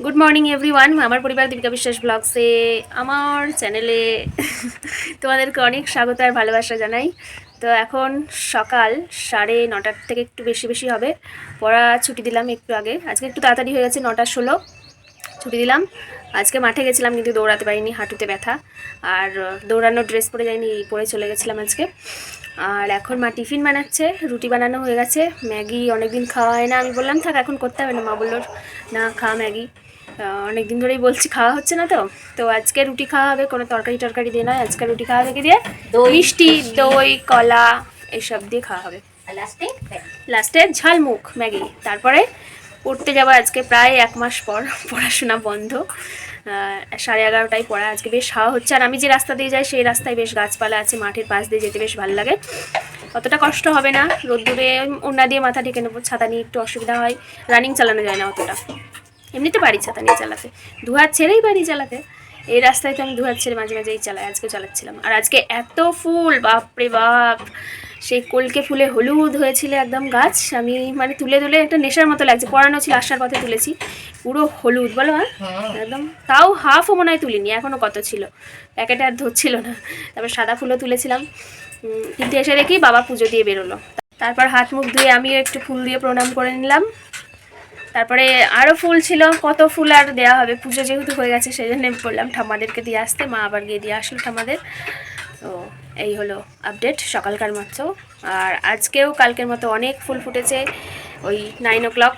Good morning everyone আমার পরিবার দীপিকা বিশ্বাস ব্লগসে আমার চ্যানেলে তোমাদেরকে অনেক স্বাগত আর ভালোবাসা জানাই। তো এখন সকাল সাড়ে নটার থেকে একটু বেশি বেশি হবে। পড়া ছুটি দিলাম একটু আগে। আজকে একটু তাড়াতাড়ি হয়ে গেছে নটা ষোলো। ছুটি দিলাম। আজকে মাঠে গেছিলাম কিন্তু দৌড়াতে পারিনি, হাঁটুতে ব্যথা। আর, দৌড়ানোর ড্রেস পরে যাইনি পরে চলে গেছিলাম আজকে। আর এখন মা টিফিন বানাচ্ছে, রুটি বানানো হয়ে গেছে। ম্যাগি অনেকদিন খাওয়া হয় না, আমি বললাম, থাক, এখন করতে হবে না। মা বলল, না, খা ম্যাগি। অনেক দিন ধরেই বলছি খাওয়া হচ্ছে না তো। তো আজকে রুটি খাওয়া হবে কোনো তরকারি টরকারি দিয়ে নয় আজকে রুটি খাওয়া হবে দিয়ে? দই। মিষ্টি দই কলা এইসব দিয়ে খাওয়া হবে। লাস্টে? লাস্টে ঝালমুখ ম্যাগি। তারপরে পড়তে যাব আজকে প্রায় এক মাস পর পড়াশোনা বন্ধ। সাড়ে এগারোটায় পড়া আজকে বেশ হাওয়া হচ্ছে। আর আমি যে রাস্তা দিয়ে যাই সেই রাস্তায় বেশ গাছপালা আছে মাঠের পাশ দিয়ে যেতে বেশ ভালো লাগে। অতটা কষ্ট হবে না রোদ্দুরে ওনা দিয়ে মাথা ঢেকে নেব ছাতা নিয়ে একটু অসুবিধা হয় রানিং চালানো যায় না অতটা। এমনিতে বাড়ি ছাতা নিয়ে চালাতে। দু হাত ছেড়েই বাড়ি চালাতে। এই রাস্তায় তো আমি দু হাত ছেড়ে মাঝে মাঝেই চালাই আজকে চালাচ্ছিলাম। আর আজকে এত ফুল বাপরে বাপ! সেই কলকে ফুলে হলুদ হয়েছিল একদম গাছ। আমি মানে তুলে তুলে একটা নেশার মতো লাগছে পড়ানো ছিল আসার পথে তুলেছি। পুরো হলুদ বলো হ্যাঁ। একদম তাও হাফও মনে হয় তুলিনি এখনও কত ছিল। প্যাকেটে আর ধরছিল না। তারপর সাদা ফুলও তুলেছিলাম। কিন্তু এসে দেখি বাবা পুজো দিয়ে বেরোলো। তারপর হাত মুখ ধুয়ে আমিও একটু ফুল দিয়ে প্রণাম করে নিলাম। তারপরে আরও ফুল ছিল কত ফুল আর দেওয়া হবে পুজো যেহেতু হয়ে গেছে সেই জন্য বললাম ঠাম্মাদেরকে দিয়ে আসতে মা আবার গিয়ে দিয়ে আসলো ঠাম্মাদের। তো এই হলো আপডেট সকালকার মাত্র। আর আজকেও কালকের মতো অনেক ফুল ফুটেছে ওই নাইন ও ক্লক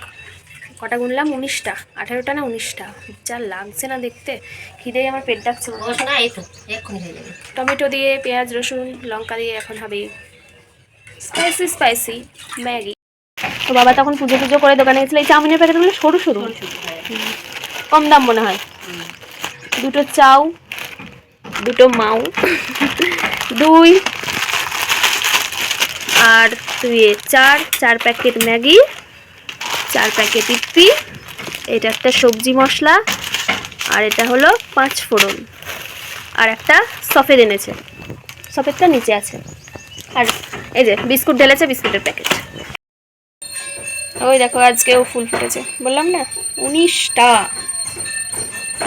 কটা গুনলাম? উনিশটা আঠেরোটা না উনিশটা? যা লাগছে না দেখতে খিদেই আমার পেট ডাকছে। টমেটো দিয়ে পেঁয়াজ রসুন লঙ্কা দিয়ে এখন হবে স্পাইসি স্পাইসি ম্যাগি। তো বাবা তখন পুজো টুজো করে দোকানে গেছিল। এই চাউমিনের প্যাকেটগুলো সরু সরু। কম দাম মনে হয়। দুটো চাউ দুটো মাউ দুই আর দুই চার চার প্যাকেট ম্যাগি চার প্যাকেট ইপি এটা একটা সবজি মশলা আর এটা হলো পাঁচ ফোড়ন। আর একটা সফেদ এনেছে। সফেদটা নিচে আছে। আর এই যে বিস্কুট ঢেলেছে বিস্কুটের প্যাকেট। ওই দেখো, আজকেও ফুল ফুটেছে। বললাম না, উনিশটা।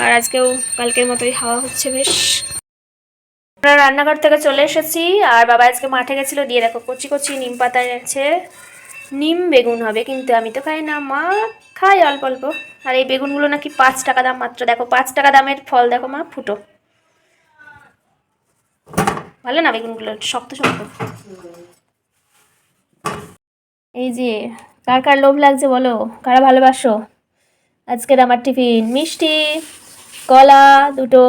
আর আজকেও কালকের মতোই হাওয়া হচ্ছে বেশ। আমরা রান্নাঘর থেকে চলে এসেছি, আর বাবা আজকে মাঠে গেছিল, দিয়ে দেখো, কচি কচি নিম পাতা আছে নিম বেগুন হবে, কিন্তু আমি তো খাই না, মা খাই অল্প অল্প। আর এই বেগুনগুলো নাকি পাঁচ টাকা দাম মাত্র। দেখো, পাঁচ টাকা দামের ফল, দেখো মা, ফুটো। ভালো না বেগুনগুলো? শক্ত শক্ত। এই যে কার কার লোভ লাগছে বলো? কারা ভালোবাসো? আজকের আমার টিফিন। মিষ্টি কলা দুটো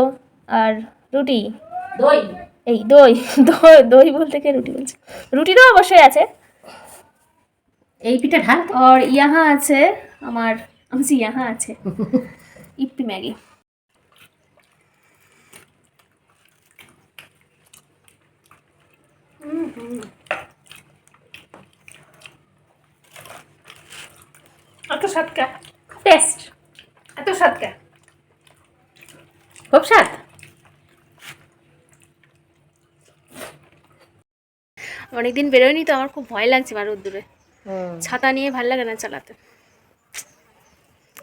আর রুটি। দই। এই দই দই দই বলতে কে রুটি বলছে? রুটি তো অবশ্যই আছে। এই পিঠা ঢাল। আর ইহা আছে আমার আমি ইহা আছে। ইপ্পি ম্যাগি। এত স্বাদকা টেস্ট। এত স্বাদকা খুব স্বাদ। অনেকদিন বেরোয়নি তো আমার খুব ভয় লাগছে বা রোদ্দুরে ছাতা নিয়ে ভালো লাগে না চালাতে।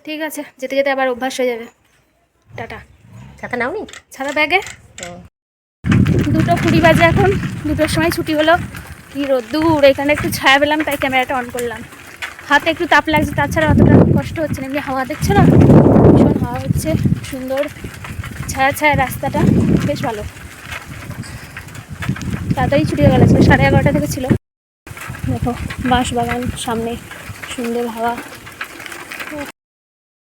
ঠিক আছে যেতে যেতে আবার অভ্যাস হয়ে যাবে। টাটা। ছাতা নাওনি? ছাতা ব্যাগে। দুটো কুড়ি বাজে এখন দুটোর সময় ছুটি হলো। কি রোদ্দুর এখানে একটু ছায়া পেলাম তাই ক্যামেরাটা অন করলাম। হাতে একটু তাপ লাগছে, তাছাড়া অতটা কষ্ট হচ্ছে না। এমনি হাওয়া দেখছ না? ভীষণ হাওয়া হচ্ছে, সুন্দর ছায়া ছায়া রাস্তাটা, বেশ ভালো। তাড়াতাড়ি ছুটি হয়ে গেল সাড়ে এগারোটা থেকে ছিল। দেখো বাঁশ বাগান সামনে সুন্দর হাওয়া।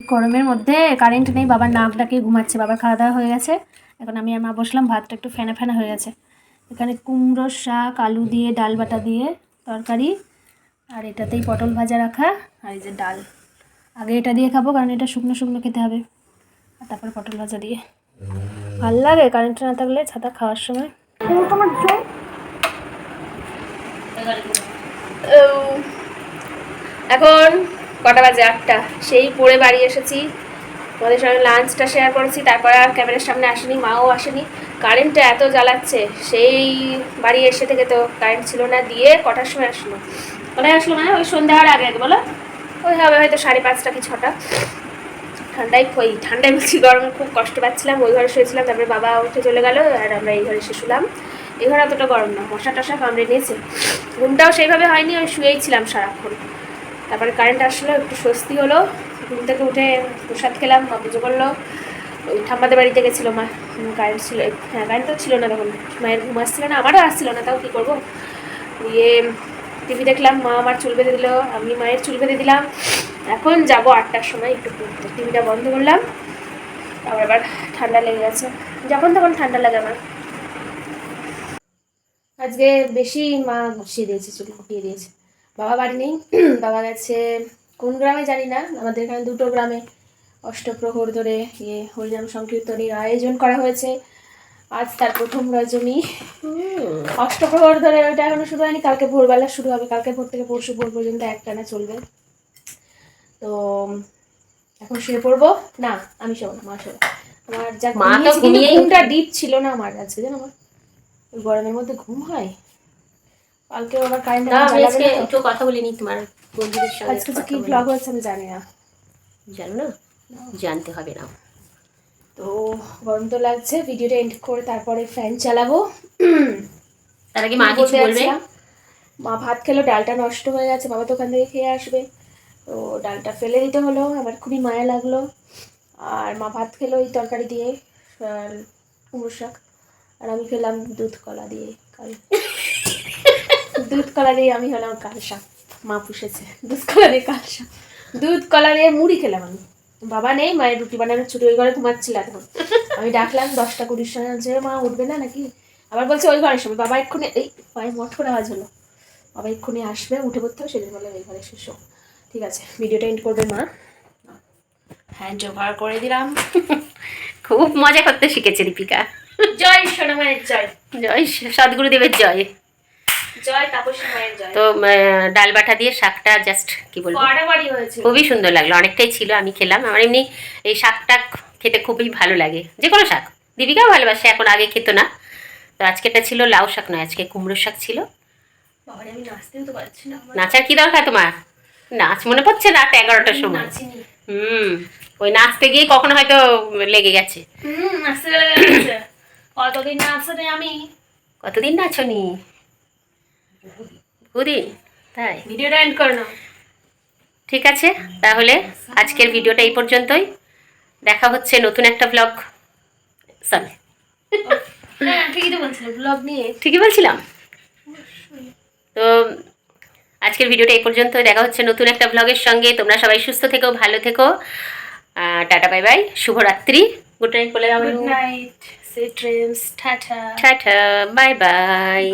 গরমের মধ্যে কারেন্ট নেই, বাবার নাক ডাকিয়ে ঘুমাচ্ছে, বাবার খাওয়া দাওয়া হয়ে গেছে। এখন আমি আর মা বসলাম, ভাতটা একটু ফেনা ফেনা হয়ে গেছে। এখানে কুমড়োর শাক, আলু দিয়ে ডাল বাটা দিয়ে তরকারি। আর এটাতেই পটল ভাজা রাখা আর এই যে ডাল। আগে এটা দিয়ে খাব, কারণ এটা শুকনো শুকনো খেতে হবে। আর তারপর পটল ভাজা দিয়ে। ভালো লাগে কারেন্ট না থাকলে ছাতা খাওয়ার সময়। এখন কটা বাজে? আটটা। সেই পড়ে বাড়ি এসেছি। তোমাদের সঙ্গে লাঞ্চটা শেয়ার করেছি। তারপর আর ক্যামেরার সামনে আসেনি, মাও আসেনি। কারেন্টটা এত জ্বালাচ্ছে, সেই বাড়ি এসে থেকে তো কারেন্ট ছিল না, দিয়ে কটার সময় আসলো? কটায় আসলো মানে ওই সন্ধ্যা হওয়ার আগে আগে, বলো? ওই হবে হয়তো সাড়ে পাঁচটা কি ছটা। ঠান্ডায় ওই ঠান্ডায় বলছি গরম, খুব কষ্ট পাচ্ছিলাম, ওই ঘরে শুয়েছিলাম, তারপরে বাবা উঠে চলে গেল, আর আমরা এই ঘরে এসে শুলাম। এই ঘরে অতটা গরম না, মশা টশা কামড়ে নিয়েছে। ঘুমটাও সেইভাবে হয়নি, আমি শুয়েই ছিলাম সারাক্ষণ। তারপরে কারেন্ট আসলো, একটু স্বস্তি হলো, ঘুম থেকে উঠে প্রসাদ খেলাম মা পুজো করল ওই ঠাম্মাদের বাড়িতে গেছিল মা কারেন্ট ছিল হ্যাঁ কারেন্ট তো ছিল না তখন, মায়ের ঘুম আসছিল না, আমারও আসছিল না, তাও কী করব? ইয়ে টিভি দেখলাম, মা আমার চুল বেঁধে দিল, আমি মায়ের চুল বেঁধে দিলাম। এখন যাব আটটার সময় একটু পড়তে টিভিটা বন্ধ করলাম আবার আবার ঠান্ডা লেগে গেছে। যখন তখন ঠান্ডা লাগে আমার। আজকে বেশি মা গুছিয়ে দিয়েছে, চুল কুটিয়ে দিয়েছে। বাবা বাড়ি নেই, বাবা গেছে কোন গ্রামে জানি না, আমাদের এখানে দুটো গ্রামে। অষ্টপ্রহর ধরে ইয়ে হরিনাম সংকীর্তনের আয়োজন করা হয়েছে। আজ তার প্রথম রজনী। অষ্টপ্রহর ধরে ওইটা এখনও শুরু হয়নি কালকে ভোরবেলা শুরু হবে কালকে ভোর থেকে পরশু ভোর পর্যন্ত একটানা চলবে। তো এখন শুয়ে পড়ব। না আমি শোবো না মা শোবো। আমার যা মা তো ঘুমিয়েছি, ঘুমটা ডিপ ছিল না আমার আজকে জানো আমার ওই গরমের মধ্যে ঘুম হয়? কালকে আবার কারেন্ট না আজকে একটু কথা বলিনি তোমার বন্ধুদের সঙ্গে আজকে কি ব্লগ হচ্ছে আমি জানি না। জানো না? জানতে হবে না। তো গরম তো লাগছে ভিডিওটা এন্ড করে তারপরে ফ্যান চালাবো। তার আগে মা কিছু বলবে? মা ভাত খেলো ডালটা নষ্ট হয়ে গেছে বাবা তো ওখান থেকে খেয়ে আসবে। তো ডালটা ফেলে দিতে হলো আমার খুবই মায়া লাগল। আর মা ভাত খেলো এই তরকারি দিয়ে কুমড়ো শাক। আর আমি খেলাম দুধ কলা দিয়ে কাল। দুধ কলা দিয়ে আমি হলাম কাল শাক। মা পুষেছে দুধ কলা দিয়ে কাল শাক। দুধ কলা দিয়ে মুড়ি খেলাম আমি। বাবা নেই মায়ের রুটি বানানোর ছুটি ওই ঘরে ঘুমাচ্ছিল এখন আমি ডাকলাম দশটা কুড়ির সময় যে মা উঠবে না নাকি? আবার বলছে ওই ঘরের সময় বাবা এক্ষুনি এই পায়ে মঠর আওয়াজ হলো। বাবা এক্ষুনি আসবে উঠে পড়তে হবে সেদিন বলে ওই ঘরে শেষ ঠিক আছে ভিডিওটা এন্ড করবে মা। হ্যাঁ জোগাড় করে দিলাম। খুব মজা করতে শিখেছে দীপিকা। জয় সোনা মায়ের জয়। জয় সদ্গুরুদেবের জয়। জয় তাপসী মায়ের জয়। তো ডাল বাটা দিয়ে শাকটা জাস্ট কি বলব? হয়েছে। খুবই সুন্দর লাগল অনেকটাই ছিল আমি খেলাম। আমার এমনি এই শাকটা খেতে খুবই ভালো লাগে। যে কোনো শাক। দীপিকাও ভালোবাসে এখন আগে খেতো না। তো আজকেটা ছিল লাউ শাক নয় আজকে কুমড়ো শাক ছিল। নাচার কি দরকার তোমার? নাচ মনে পড়ছে রাত এগারোটার সময়। নাচিনি। হুম ওই নাচতে গিয়ে কখনো হয়তো লেগে গেছে। কতদিন নাচতে আমি? কতদিন নাচনি? দুদিন তাই? ভিডিওটা এন্ড করে ঠিক আছে তাহলে আজকের ভিডিওটা এই পর্যন্তই। দেখা হচ্ছে নতুন একটা ব্লগ সরি ঠিকই নিয়ে। ঠিকই বলছিলাম? তো আজকের ভিডিওটা এই পর্যন্ত দেখা হচ্ছে নতুন একটা ব্লগের সঙ্গে। তোমরা সবাই সুস্থ থেকো ভালো থেকো। টাটা বাই বাই শুভরাত্রি। গুড নাইট বলে গুড নাইট সে dreams tata tata bye bye